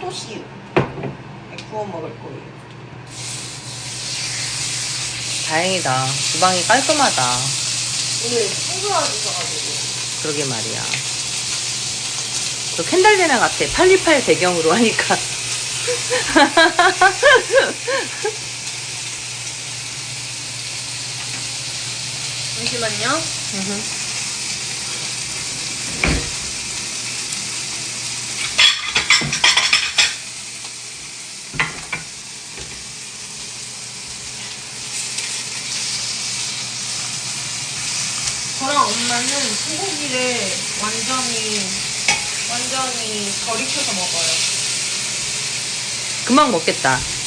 새우씨유 구워 먹을 거예요. 다행이다. 주방이 깔끔하다. 오늘 청소하 주셔가지고. 그러게 말이야. 또 캔달레나 같아. 828 배경으로 하니까. 잠시만요. 엄마는 소고기를 완전히 완전히 덜 익혀서 먹어요. 금방 먹겠다.